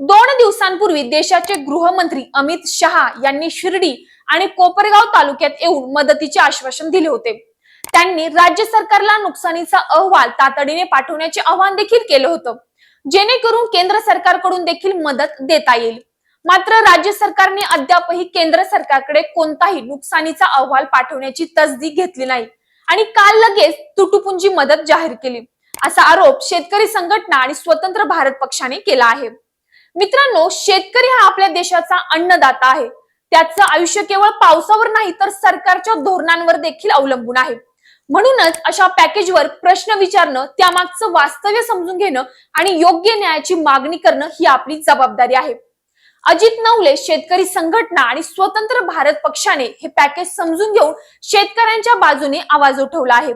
दोन दिवसांपूर्वी देशाचे गृहमंत्री अमित शहा यांनी शिर्डी आणि कोपरगाव तालुक्यात येऊन मदतीचे आश्वासन दिले होते. त्यांनी राज्य सरकारला नुकसानीचा अहवाल तातडीने पाठवण्याचे आवाहन देखील केलं होतं. जेणेकरून केंद्र सरकारकडून देखील मदत देता येईल. मात्र राज्य सरकारने अद्यापही केंद्र सरकारकडे कोणताही नुकसानीचा अहवाल पाठवण्याची तसदी घेतली नाही आणि काल लगेच तुटुपुंजी मदत जाहीर केली. असा आरोप शेतकरी संघटना आणि स्वतंत्र भारत पक्षाने केला आहे. मित्रांनो शेतकरी हा आपल्या देशाचा अन्नदाता आहे. त्याचं आयुष्य केवळ पावसावर नाही तर सरकारच्या धोरणांवर देखील अवलंबून आहे. म्हणूनच अशा पॅकेजवर प्रश्न विचारणं त्यामागचं वास्तव्य समजून घेणं आणि योग्य न्यायाची मागणी करणं ही आपली जबाबदारी आहे. अजित नवले शेतकरी संघटना आणि स्वतंत्र भारत पक्षाने हे पॅकेज समजून घेऊन शेतकऱ्यांच्या बाजूने आवाज उठवला आहे.